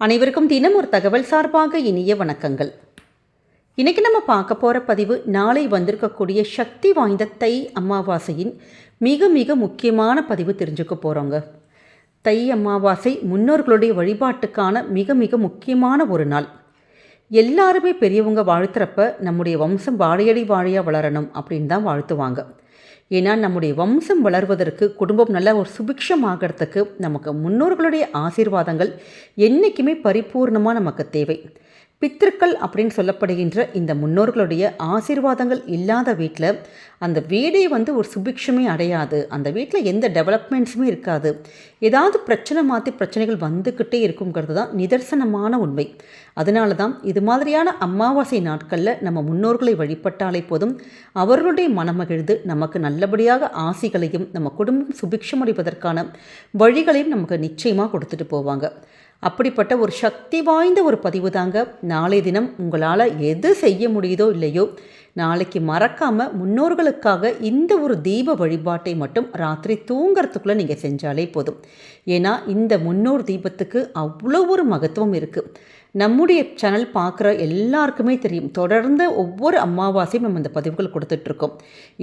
அனைவருக்கும் தினம் ஒரு தகவல் சார்பாக இனிய வணக்கங்கள். இன்றைக்கி நம்ம பார்க்க போகிற பதிவு நாளை வந்திருக்கக்கூடிய சக்தி வாய்ந்த தை அமாவாசையின் மிக மிக முக்கியமான பதிவு தெரிஞ்சுக்க போகிறோங்க தை அமாவாசை முன்னோர்களுடைய வழிபாட்டுக்கான மிக மிக முக்கியமான ஒரு நாள். எல்லாருமே பெரியவங்க வாழ்த்துறப்ப நம்முடைய வம்சம் வாழையடி வாழையாக வளரணும் அப்படின்னு தான் வாழ்த்துவாங்க. ஏன்னா நம்முடைய வம்சம் வளர்வதற்கு குடும்பம் நல்ல ஒரு சுபிக்ஷமாகிறதுக்கு நமக்கு முன்னோர்களுடைய ஆசீர்வாதங்கள் என்றைக்குமே பரிபூர்ணமாக நமக்கு தேவை. பித்திருக்கள் அப்படின்னு சொல்லப்படுகின்ற இந்த முன்னோர்களுடைய ஆசீர்வாதங்கள் இல்லாத வீட்டில் அந்த வீடே வந்து ஒரு சுபிக்ஷமே அடையாது. அந்த வீட்டில் எந்த டெவலப்மெண்ட்ஸுமே இருக்காது. ஏதாவது பிரச்சனை மாற்றி பிரச்சனைகள் வந்துக்கிட்டே இருக்குங்கிறது தான் நிதர்சனமான உண்மை. அதனால தான் இது மாதிரியான அமாவாசை நாட்களில் நம்ம முன்னோர்களை வழிபட்டாலே போதும் அவர்களுடைய மனமகிழ்ந்து நமக்கு நல்லபடியாக ஆசிகளையும் நம்ம குடும்பம் சுபிக்ஷமடைவதற்கான வழிகளையும் நமக்கு நிச்சயமாக கொடுத்துட்டு போவாங்க. அப்படிப்பட்ட ஒரு சக்தி வாய்ந்த ஒரு பதிவு தாங்க. நாளை தினம் உங்களால் எது செய்ய முடியுதோ இல்லையோ நாளைக்கு மறக்காமல் முன்னோர்களுக்காக இந்த ஒரு தீப வழிபாட்டை மட்டும் ராத்திரி தூங்கிறதுக்குள்ளே நீங்கள் செஞ்சாலே போதும். ஏன்னா இந்த முன்னோர் தீபத்துக்கு அவ்வளோ ஒரு மகத்துவம் இருக்குது நம்முடைய சேனல் பார்க்குற எல்லாருக்குமே தெரியும். தொடர்ந்து ஒவ்வொரு அமாவாசையும் நம்ம இந்த பதிவுகள் கொடுத்துட்ருக்கோம்.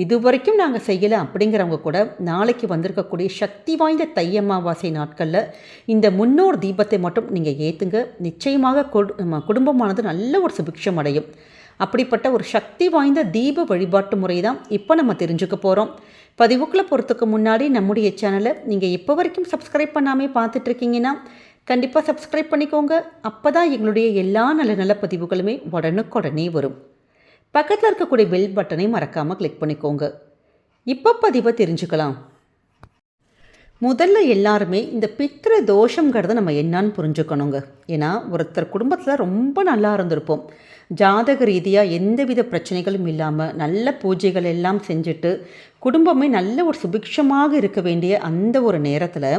இது வரைக்கும் நாங்கள் செய்யலை அப்படிங்கிறவங்க கூட நாளைக்கு வந்திருக்கக்கூடிய சக்தி வாய்ந்த தை அமாவாசை நாட்களில் இந்த முன்னோர் தீபத்தை மட்டும் நீங்கள் ஏற்றுங்க நிச்சயமாக கொடு குடும்பமானது நல்ல ஒரு சுபிக்ஷம் அடையும். அப்படிப்பட்ட ஒரு சக்தி வாய்ந்த தீப வழிபாட்டு முறை தான் இப்போ நம்ம தெரிஞ்சுக்க போகிறோம் பதிவுக்குள்ளே போகிறதுக்கு முன்னாடி நம்முடைய சேனலை நீங்கள் இப்போ வரைக்கும் சப்ஸ்கிரைப் பண்ணாமே பார்த்துட்ருக்கீங்கன்னா கண்டிப்பாக சப்ஸ்கிரைப் பண்ணிக்கோங்க. அப்போ தான் எங்களுடைய எல்லா நல்ல நல்ல பதிவுகளுமே உடனுக்குடனே வரும். பக்கத்தில் இருக்கக்கூடிய பெல் பட்டனை மறக்காமல் கிளிக் பண்ணிக்கோங்க. இப்போ பதிவை தெரிஞ்சுக்கலாம். முதல்ல எல்லாருமே இந்த பித்திரு தோஷங்கிறத நம்ம என்னான்னு புரிஞ்சுக்கணுங்க. ஏன்னா ஒருத்தர் குடும்பத்தில் ரொம்ப நல்லா இருந்திருப்போம். ஜாதக ரீதியாக எந்தவித பிரச்சனைகளும் இல்லாமல் நல்ல பூஜைகள் எல்லாம் செஞ்சுட்டு குடும்பமே நல்ல ஒரு சுபிக்ஷமாக இருக்க வேண்டிய அந்த ஒரு நேரத்தில்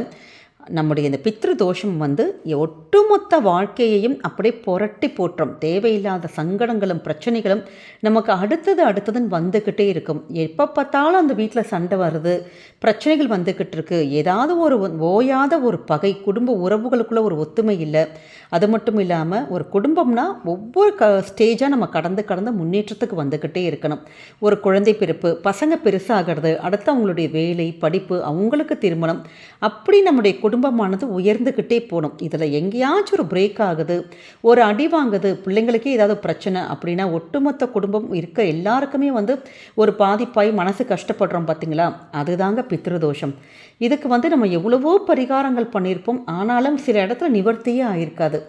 நம்முடைய இந்த பித்ரு தோஷம் வந்து ஒட்டுமொத்த வாழ்க்கையையும் அப்படியே புரட்டி போட்டுரும் தேவையில்லாத சங்கடங்களும் பிரச்சனைகளும் நமக்கு அடுத்தது அடுத்ததுன்னு வந்துக்கிட்டே இருக்கும். எப்போ பார்த்தாலும் அந்த வீட்டில் சண்டை வருது பிரச்சனைகள் வந்துக்கிட்டு இருக்கு. ஏதாவது ஒரு ஓயாத ஒரு பகை குடும்ப உறவுகளுக்குள்ள ஒரு ஒத்துமை இல்லை. அது மட்டும் இல்லாமல் ஒரு குடும்பம்னா ஒவ்வொரு க ஸ்டேஜாக நம்ம கடந்து கடந்து முன்னேற்றத்துக்கு வந்துக்கிட்டே இருக்கணும். ஒரு குழந்தை பிறப்பு பசங்க பெருசாகிறது அடுத்து அவங்களுடைய வேலை படிப்பு அவங்களுக்கு திருமணம். அப்படி நம்முடைய குடும்பமானது உயர்ந்துக்கிட்டே போகணும். இதில் எங்கேயாச்சும் ஒரு பிரேக் ஆகுது ஒரு அடி வாங்குது பிள்ளைங்களுக்கே ஏதாவது பிரச்சனை அப்படின்னா ஒட்டுமொத்த குடும்பம் இருக்க எல்லாருக்குமே வந்து ஒரு பாதிப்பாய் மனசு கஷ்டப்படுறோம் பார்த்தீங்களா? அதுதாங்க பித்ருதோஷம். இதுக்கு வந்து நம்ம எவ்வளவோ பரிகாரங்கள் பண்ணியிருப்போம் ஆனாலும் சில இடத்துல நிவர்த்தியே ஆயிருக்காது.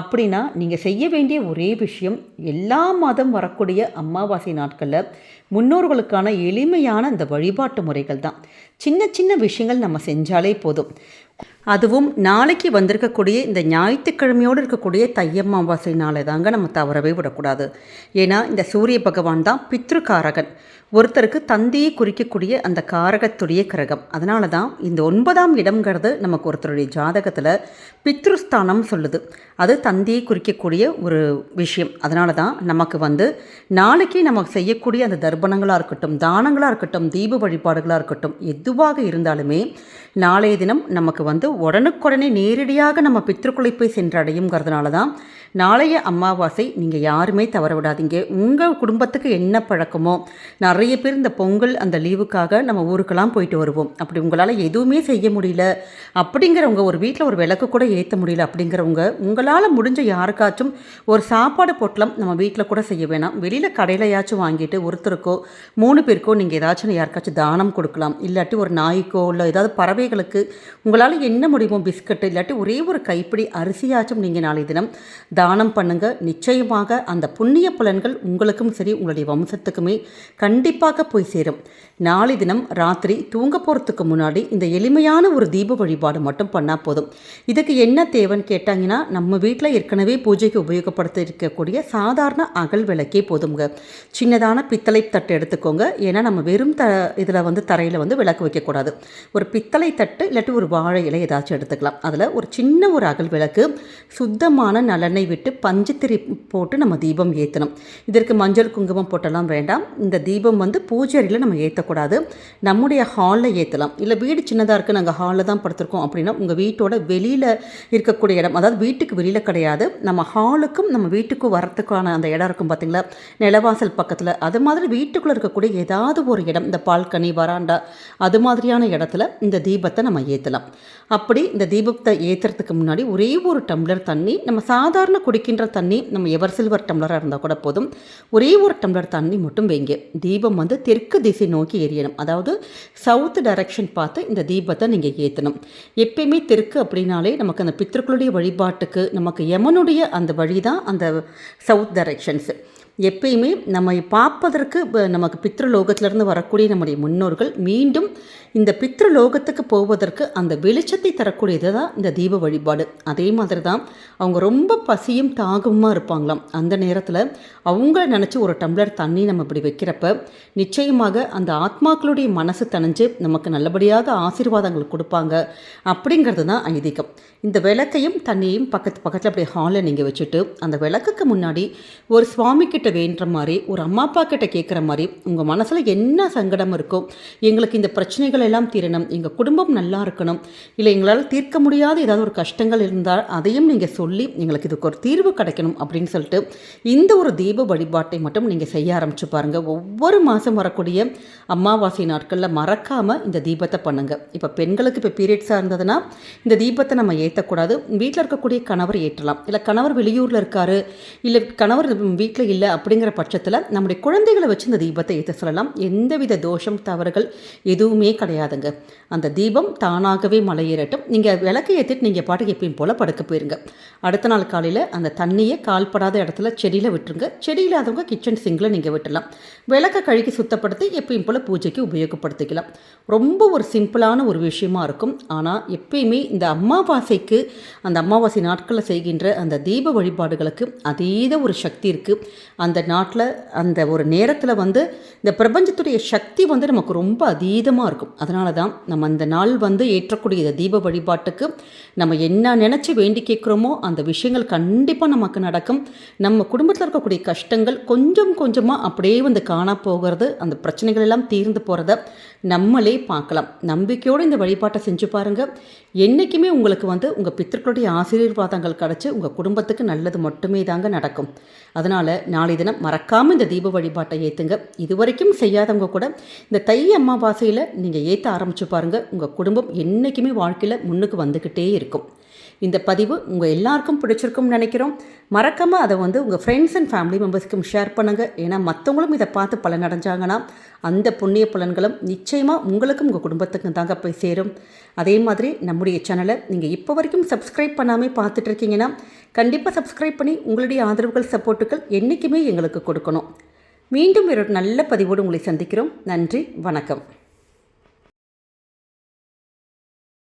அப்படின்னா நீங்கள் செய்ய வேண்டிய ஒரே விஷயம் எல்லா மாதம் வரக்கூடிய அமாவாசை நாட்களில் முன்னோர்களுக்கான எளிமையான இந்த வழிபாட்டு முறைகள் தான். சின்ன சின்ன விஷயங்கள் நம்ம செஞ்சாலே போதும். அதுவும் நாளைக்கு வந்திருக்கக்கூடிய இந்த ஞாயிற்றுக்கிழமையோடு இருக்கக்கூடிய தையம்மாவாசை நாளை தாங்க நம்ம தவறவே விடக்கூடாது. ஏன்னா இந்த சூரிய பகவான் தான் பித்ருக்காரகன். ஒருத்தருக்கு தந்தையை குறிக்கக்கூடிய அந்த காரகத்துடைய கிரகம். அதனால தான் இந்த ஒன்பதாம் இடம்ங்கிறது நமக்கு ஒருத்தருடைய ஜாதகத்தில் பித்ருஸ்தானம் சொல்லுது. அது தந்தையை குறிக்கக்கூடிய ஒரு விஷயம். அதனால தான் நமக்கு வந்து நாளைக்கு நமக்கு செய்யக்கூடிய அந்த தர்ப்பணங்களாக இருக்கட்டும் தானங்களாக இருக்கட்டும் தீப வழிபாடுகளாக இருக்கட்டும் எதுவாக இருந்தாலுமே நாளைய தினம் நமக்கு வந்து உடனுக்குடனே நேரடியாக நம்ம பித்திருக்குளை போய் சென்றடையுங்கிறதுனால தான் நாளைய அமாவாசை நீங்கள் யாருமே தவற விடாதீங்க உங்கள் குடும்பத்துக்கு என்ன பழக்கமோ நிறைய பேர் இந்த பொங்கல் அந்த லீவுக்காக நம்ம ஊருக்கெல்லாம் போயிட்டு வருவோம். அப்படி உங்களால் எதுவுமே செய்ய முடியல. அப்படிங்கிறவங்க ஒரு வீட்டில் ஒரு விளக்கு கூட ஏற்ற முடியல அப்படிங்கிறவங்க உங்களால் முடிஞ்ச யாருக்காச்சும் ஒரு சாப்பாடு பொட்டலம் நம்ம வீட்டில் கூட செய்ய வேணாம். வெளியில் கடையிலையாச்சும் வாங்கிட்டு ஒருத்தருக்கோ மூணு பேருக்கோ நீங்கள் ஏதாச்சும் யாருக்காச்சும் தானம் கொடுக்கலாம். இல்லாட்டி ஒரு நாய்க்கோ இல்லை ஏதாவது பறவைகளுக்கு உங்களால் என்ன முடியுமோ பிஸ்கட்டு இல்லாட்டி ஒரே ஒரு கைப்பிடி அரிசியாச்சும் நீங்கள் நாளை தினம் தானம் பண்ணுங்கள் நிச்சயமாக அந்த புண்ணிய பலன்கள் உங்களுக்கும் சரி உங்களுடைய வம்சத்துக்குமே கண்டிப்பாக போய் சேரும். நாளை தினம் ராத்திரி தூங்க போகிறதுக்கு முன்னாடி இந்த எளிமையான ஒரு தீப வழிபாடு மட்டும் பண்ணால் போதும். இதுக்கு என்ன தேவைன்னு கேட்டாங்கன்னா நம்ம வீட்டில் ஏற்கனவே பூஜைக்கு உபயோகப்படுத்த இருக்கக்கூடிய சாதாரண அகல் விளக்கே போதுங்க சின்னதான பித்தளை தட்டு எடுத்துக்கோங்க. ஏன்னா நம்ம வெறும் த இதில் வந்து தரையில் வந்து விளக்கு வைக்கக்கூடாது. ஒரு பித்தளை தட்டு இல்லாட்டி ஒரு வாழை இலை ஏதாச்சும் எடுத்துக்கலாம். அதில் ஒரு சின்ன ஒரு அகல் விளக்கு சுத்தமான நல்லெண்ணெய் விட்டு பஞ்சுத்திரி போட்டு நம்ம தீபம் ஏற்றணும் இதற்கு மஞ்சள் குங்குமம் போட்டெல்லாம் வேண்டாம். இந்த தீபம் வந்து பூஜை நம்ம ஏற்றக்கூடாது நம்முடைய ஹாலில் ஏற்றலாம் இல்லை வீடு சின்னதாக இருக்குது நாங்கள் ஹாலில் தான் படுத்திருக்கோம் அப்படின்னா உங்கள் வீட்டோட வெளியில் இருக்கக்கூடிய இடம் அதாவது வீட்டுக்கு வெளியில் கிடையாது. நம்ம ஹாலுக்கும் நம்ம வீட்டுக்கும் வரத்துக்கான அந்த இடம் இருக்கும் பார்த்தீங்களா நிலவாசல் பக்கத்தில். அது மாதிரி வீட்டுக்குள்ளே இருக்கக்கூடிய ஏதாவது ஒரு இடம் இந்த பால்கனி வராண்டா அது மாதிரியான இடத்துல இந்த தீபத்தை நம்ம ஏற்றலாம் அப்படி இந்த தீபத்தை ஏற்றுறதுக்கு முன்னாடி ஒரே ஒரு டம்ளர் தண்ணி நம்ம சாதாரண குடிக்கின்ற தண்ணி நம்ம எவர் சில்வர் டம்ளராக இருந்தால் கூட போதும். ஒரே ஒரு டம்ளர் தண்ணி மட்டும் வைங்க. தீபம் வந்து தெற்கு திசை நோக்கி எரியணும். அதாவது சவுத் டைரக்ஷன் பார்த்து இந்த தீபத்தை நீங்கள் ஏற்றணும் எப்பயுமே தெற்கு அப்படின்னாலே நமக்கு அந்த பித்திருக்களுடைய வழிபாட்டுக்கு நமக்கு யமனுடைய அந்த வழி தான் அந்த சவுத் டைரக்ஷன்ஸு எப்பயுமே நம்மை பார்ப்பதற்கு நமக்கு பித்ருலோகத்திலிருந்து வரக்கூடிய நம்முடைய முன்னோர்கள் மீண்டும் இந்த பித்ருலோகத்துக்கு போவதற்கு அந்த வெளிச்சத்தை தரக்கூடியது தான் இந்த தீப வழிபாடு. அதே மாதிரி தான் அவங்க ரொம்ப பசியும் தாகமாக இருப்பாங்களாம். அந்த நேரத்தில் அவங்கள நினச்சி ஒரு டம்ளர் தண்ணி நம்ம இப்படி வைக்கிறப்ப நிச்சயமாக அந்த ஆத்மாக்களுடைய மனசு தணிஞ்சு நமக்கு நல்லபடியாக ஆசீர்வாதங்கள் கொடுப்பாங்க அப்படிங்கிறது தான் ஐதீகம். இந்த விளக்கையும் தண்ணியையும் பக்கத்து பக்கத்தில் அப்படியே ஹாலில் நீங்கள் வச்சுட்டு அந்த விளக்குக்கு முன்னாடி ஒரு சுவாமி கிட்ட வேண்டுற மாதிரி ஒரு அம்மா அப்பா கிட்ட கேட்குற மாதிரி உங்கள் மனசில் என்ன சங்கடம் இருக்கோ எங்களுக்கு இந்த பிரச்சனைகள் எல்லாம் தீரணும். எங்கள் குடும்பம் நல்லா இருக்கணும். இல்லை எங்களால் தீர்க்க முடியாத ஏதாவது ஒரு கஷ்டங்கள் இருந்தால் அதையும் நீங்கள் சொல்லி எங்களுக்கு இதுக்கு ஒரு தீர்வு கிடைக்கணும் அப்படின்னு சொல்லிட்டு இந்த ஒரு தீப வழிபாட்டை மட்டும் நீங்கள் செய்ய ஆரம்பிச்சு பாருங்கள் ஒவ்வொரு மாதம் வரக்கூடிய அமாவாசை நாட்களில் மறக்காமல் இந்த தீபத்தை பண்ணுங்கள் இப்போ பெண்களுக்கு இப்போ பீரியட்ஸாக இருந்ததுன்னா இந்த தீபத்தை நம்ம ஏற்றக்கூடாது வீட்டில் இருக்கக்கூடிய கணவர் ஏற்றலாம். இல்லை கணவர் வெளியூரில் இருக்காரு இல்லை கணவர் வீட்டில் இல்லை அப்படிங்கிற பட்சத்தில் நம்முடைய குழந்தைகளை வச்சு இந்த தீபத்தை ஏற்ற சொல்லலாம். எந்தவித தோஷம் தவறுகள் எதுவுமே கிடையாதுங்க அந்த தீபம் தானாகவே மலையேறட்டும். நீங்கள் விளக்கு ஏற்றிட்டு நீங்கள் பாட்டுக்கு எப்பயும் போல் படுக்க போயிருங்க. அடுத்த நாள் காலையில் அந்த தண்ணியை கால்படாத இடத்துல செடியில் விட்டுருங்க. செடி இல்லாதவங்க கிச்சன் சிங்கில் நீங்கள் விட்டுலாம் விளக்கை கழுகி சுத்தப்படுத்தி எப்பயும் போல் பூஜைக்கு உபயோகப்படுத்திக்கலாம். ரொம்ப ஒரு சிம்பிளான ஒரு விஷயமா இருக்கும். ஆனால் எப்பயுமே இந்த அமாவாசைக்கு அந்த அமாவாசை நாட்களில் செய்கின்ற அந்த தீப வழிபாடுகளுக்கு அதீத ஒரு சக்தி இருக்குது அந்த நாட்டில் அந்த ஒரு நேரத்தில் வந்து இந்த பிரபஞ்சத்துடைய சக்தி வந்து நமக்கு ரொம்ப அதீதமாக இருக்கும். அதனால தான் நம்ம அந்த நாள் வந்து ஏற்றக்கூடிய இந்த தீப வழிபாட்டுக்கு நம்ம என்ன நினச்சி வேண்டி கேட்குறோமோ அந்த விஷயங்கள் கண்டிப்பாக நமக்கு நடக்கும். நம்ம குடும்பத்தில் இருக்கக்கூடிய கஷ்டங்கள் கொஞ்சம் கொஞ்சமாக அப்படியே வந்து காணா போகிறது அந்த பிரச்சனைகள் எல்லாம் தீர்ந்து போகிறத நம்மளே பார்க்கலாம். நம்பிக்கையோடு இந்த வழிபாட்டை செஞ்சு பாருங்கள் என்றைக்குமே உங்களுக்கு வந்து உங்கள் பித்தர்களுடைய ஆசீர்வாதங்கள் கிடச்சி உங்கள் குடும்பத்துக்கு நல்லது மட்டுமே தாங்க நடக்கும். அதனால் நாளை தினம் மறக்காமல் இந்த தீப வழிபாட்டை ஏற்றுங்க இது வரைக்கும் செய்யாதவங்க கூட இந்த தை அமாவாசையில் நீங்கள் ஏற்ற ஆரம்பிச்சு பாருங்கள் உங்கள் குடும்பம் என்றைக்குமே வாழ்க்கையில் முன்னுக்கு வந்துக்கிட்டே இருக்கும். இந்த பதிவு உங்கள் எல்லாருக்கும் பிடிச்சிருக்கும்னு நினைக்கிறோம். மறக்காமல் அதை வந்து உங்கள் ஃப்ரெண்ட்ஸ் அண்ட் ஃபேமிலி மெம்பர்ஸ்க்கும் ஷேர் பண்ணுங்கள் ஏன்னா மற்றவங்களும் இதை பார்த்து பலன் அடைஞ்சாங்கன்னா அந்த புண்ணிய பலன்களும் நிச்சயமாக உங்களுக்கும் உங்கள் குடும்பத்துக்கும் தாங்க போய் சேரும். அதே மாதிரி நம்முடைய சேனலை நீங்கள் இப்போ வரைக்கும் சப்ஸ்கிரைப் பண்ணாமல் பார்த்துட்டு இருக்கீங்கன்னா கண்டிப்பாக சப்ஸ்கிரைப் பண்ணி உங்களுடைய ஆதரவுகள் சப்போர்ட்டுகள் என்றைக்குமே எங்களுக்கு கொடுக்கணும். மீண்டும் ஒரு நல்ல பதிவோடு உங்களை சந்திக்கிறோம். நன்றி வணக்கம்.